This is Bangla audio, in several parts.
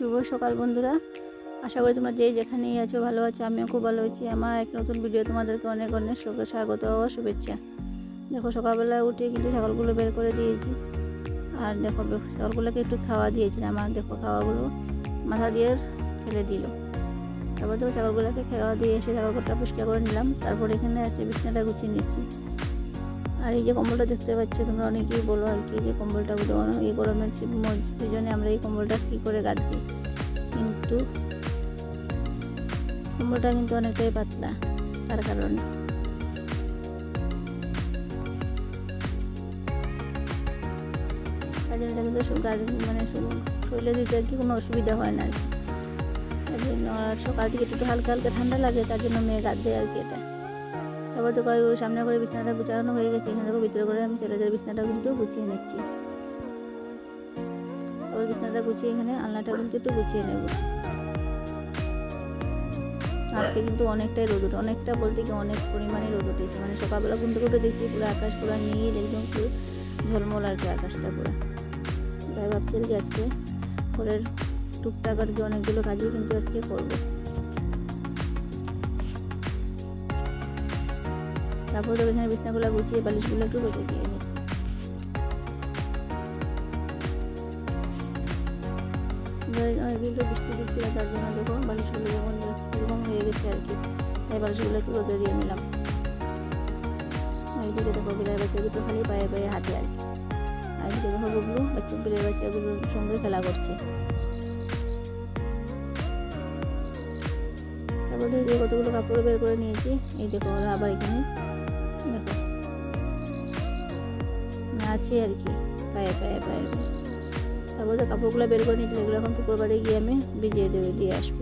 শুভ সকাল বন্ধুরা। আশা করি তোমরা যে যেখানেই আছো ভালো আছো, আমিও খুব ভালো আছি। আমার এক নতুন ভিডিও তোমাদেরকে অনেক অনেক স্বাগত ও শুভেচ্ছা। দেখো সকালবেলা উঠে কিন্তু ছাগলগুলো বের করে দিয়েছি। আর দেখো, ছাগলগুলোকে একটু খাওয়া দিয়েছিলাম। আর দেখো, খাওয়াগুলো মাথা দিয়ে ফেলে দিল। তারপর দেখো ছাগলগুলোকে খাওয়া দিয়ে এসে ছাগলটা পরিষ্কার করে নিলাম। তারপর এখানে আছে বিছনাটা গুছিয়ে নিচ্ছি। আর এই যে কম্বলটা দেখতে পাচ্ছ, তোমরা অনেকেই বলো আর কি যে কম্বলটা বোধ এই গরমের সিজনে আমরা এই কম্বলটা কী করে গাদ কিন্তু কম্বলটা কিন্তু অনেকটাই পাতলা, তার কারণে তার জন্য কিন্তু মানে শরীরে দিতে আর কি কোনো অসুবিধা হয় না আর কি। জন্য সকাল থেকে একটু হালকা হালকা ঠান্ডা লাগে, তার জন্য মেয়ে গাদ দেয় আর কি এটা। তারপর তো কয় ওই সামনে করে বিছানাটা গুছানো হয়ে গেছে, এখানে দেখো ভিতরে করে আমি ছেলেদের বিছানাটাও কিন্তু গুছিয়ে নিচ্ছি। তারপর বিছানাটা গুছিয়ে এখানে আলনাটা কিন্তু একটু গুছিয়ে নেব। আজকে কিন্তু অনেকটাই রোদ উঠে, অনেকটা বলতে কি অনেক পরিমাণে রোদ উঠেছে। মানে সকালবেলা ঘুম থেকে উঠে দেখছি পুরো আকাশ পুরো নীল, একদম পুরো ঝলমল আর কি আকাশটা পুরো। তাই ভাবছি যে আজকে পরের টুকটাক আর কি অনেকগুলো কাজই কিন্তু আজকে করব। তারপর তো এখানে বিছনাগুলো গুছিয়ে, বালিশগুলো একটু রোদে দিয়ে এবার অনেকদিন তো বৃষ্টি দিচ্ছিল তার জন্য দেখো বালিশগুলো যখন এরকম হয়ে গেছে আর কি। তাই বালিশগুলো একটু রোদে দিয়ে নিলাম। এইদিকে দেখো বিড়াল বাচ্চা দুটো খালি পায়ে পায়ে হাঁটে আর কি। আর এদিকে দেখো গুগলু বাচ্চা বিড়াল বাচ্চাগুলোর সঙ্গে খেলা করছে। তারপর দিয়ে কতগুলো কাপড় বের করে নিয়েছি। এই দেখো ওরা আবার এখানে আছে আর কি। পায়ে পায়ে পায়ে। তারপর তো কাপড়গুলো বের করে নিতে এগুলো এখন পুকুর বাড়ি গিয়ে আমি ভিজিয়ে দেবে, দিয়ে আসব।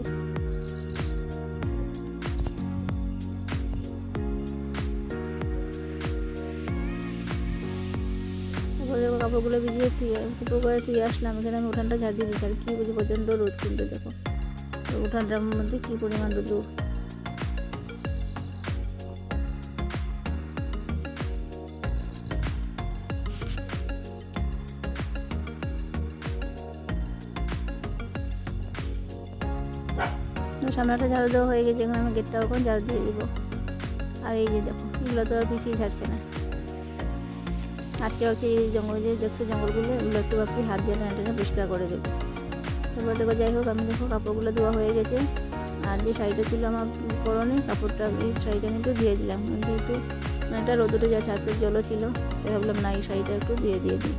কাপড়গুলো ভিজিয়ে পুকুর করে ধুয়ে আসলাম, এখানে আমি উঠানটা ঝাড় দিয়ে দিচ্ছি আর কি বুঝি প্রচণ্ড রোদ কিন্তু দেখো। উঠানটার মধ্যে কী পরিমাণ রোদ? সামনেটা ঝাড়ু দেওয়া হয়ে গেছে, এখন আমি গেটটা ওখানে ঝাড়ু দিয়ে দিব। আর এই যে দেখো, এগুলো তো আর পিছিয়ে ঝাড়ছে না। আজকে হচ্ছে এই জঙ্গল যে দেখছ জঙ্গলগুলো, এগুলো একটু আপনি হাত দিয়ে টেনে পরিষ্কার করে দেবো। তারপর দেখো যাই হোক, আমি দেখো কাপড়গুলো ধোয়া হয়ে গেছে। আর যে শাড়িটা ছিল আমার পরনে, কাপড়টা এই শাড়িটা কিন্তু দিয়ে দিলাম। যেহেতু একটা রোদ উঠে হাতের জলও ছিল, তাই ভাবলাম না এই শাড়িটা একটু দিয়ে দিয়ে দিই।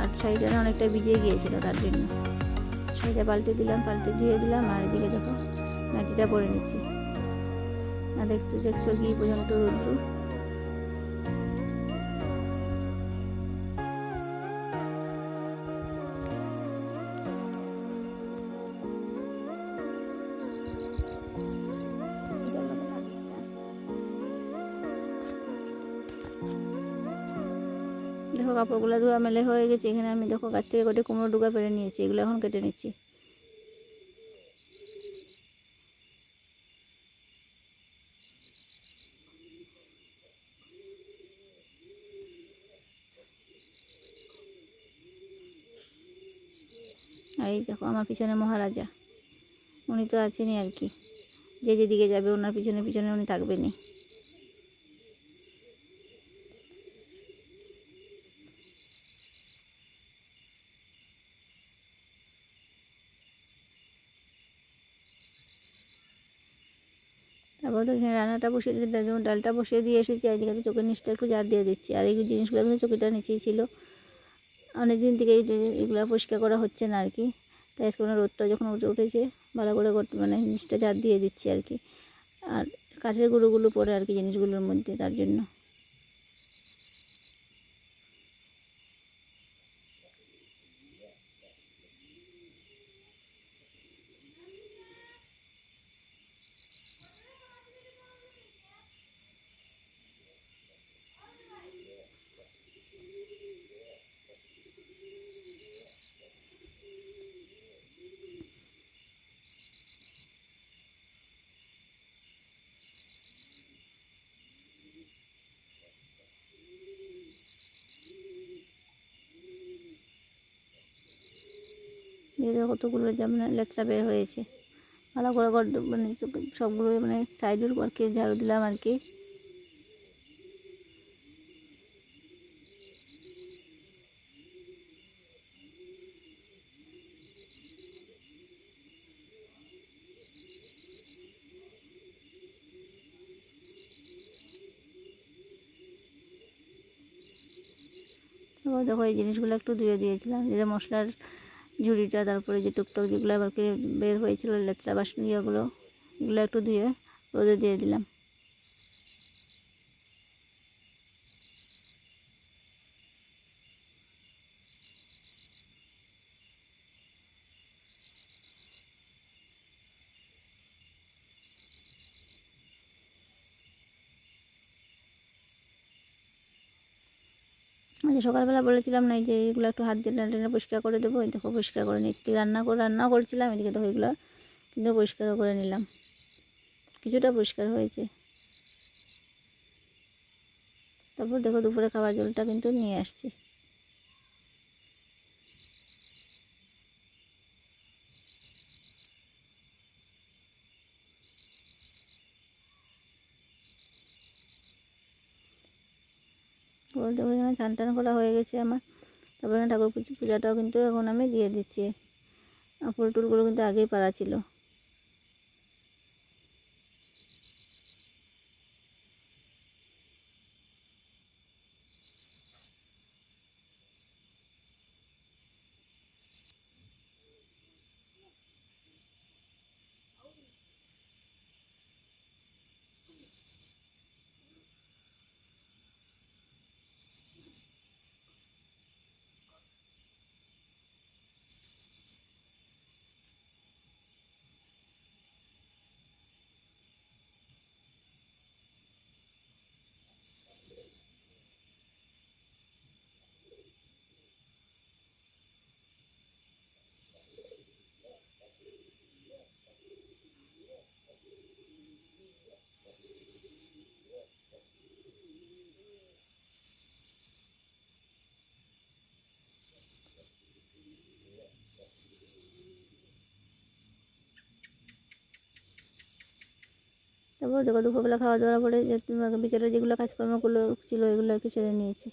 আর শাড়িটা অনেকটা ভিজিয়ে গিয়েছিল তার জন্য। শাড়িটা পাল্টে দিলাম, পাল্টে ধুয়ে দিলাম, আর এদিকে দেখো মাটিটা পরে নিচ্ছি। না দেখতে দেখছ কি পর্যন্ত রৌদ্র। দেখো কাপড়গুলো ধোয়া মেলে হয়ে গেছে, এখানে আমি দেখো গাছ থেকে কটে কুমড়ো ডুগা পেরে নিয়েছি, এগুলো এখন কেটে নিচ্ছি। এই দেখো আমার পিছনে মহারাজা, উনি তো আছেনই আর কি। যে যেদিকে যাবে ওনার পিছনে পিছনে উনি থাকবেনই। তারপর তো এখানে রান্নাটা বসিয়ে দিয়ে যখন ডালটা বসিয়ে দিয়ে এসেছি। আর এদিকে চোখের নিচটা একটু জার দিয়ে দিচ্ছি। আর এই জিনিসগুলো কিন্তু চোখেটা নিচেই ছিল। অনেক দিন থেকে এগুলো পরিষ্কার করা হচ্ছে না আর কি। তাই কোনো রোদটা যখন উঠে উঠেছে, ভালো করে মানে জিনিসটা জার দিয়ে দিচ্ছি আর কি। আর কাঠের গুঁড়োগুলো পরে আর কি জিনিসগুলোর মধ্যে, তার জন্য। দেখো কতগুলো যেমন লেচড়া বের হয়েছে। ভালো করে মানে সবগুলো মানে সাইডের কি ঝাড়ু দিলাম আর কি। দেখো এই জিনিসগুলো একটু ধুয়ে দিয়েছিলাম। যেটা মশলার ঝুড়িটা, তারপরে যে টুকটাক যেগুলো আবার বের হয়েছিল লেচা বাসন ইয়েগুলো, এগুলো একটু ধুয়ে রোদে দিয়ে দিলাম। আচ্ছা সকালবেলা বলেছিলাম না যে এগুলো একটু হাত দিয়ে টেনে পরিষ্কার করে দেবো দেখো পরিষ্কার করে নিচ্ছি। রান্না করে, রান্নাও করেছিলাম, এদিকে দেখো এগুলো কিন্তু পরিষ্কারও করে নিলাম। কিছুটা পরিষ্কার হয়েছে। তারপর দেখো দুপুরে খাবার জলটা কিন্তু নিয়ে আসছি। বলতে এখানে স্নান টান করা হয়ে গেছে আমার। তারপরে ঠাকুর পুজো পূজাটাও কিন্তু এখন আমি দিয়ে দিচ্ছি। আর ফুল টুলগুলো কিন্তু আগেই পাড়া ছিল। তারপর দেখো দুপুরবেলা খাওয়া দাওয়া পরে যে বিকেলে যেগুলো কাজকর্মগুলো ছিল এগুলো আর কি ছেড়ে নিয়েছি।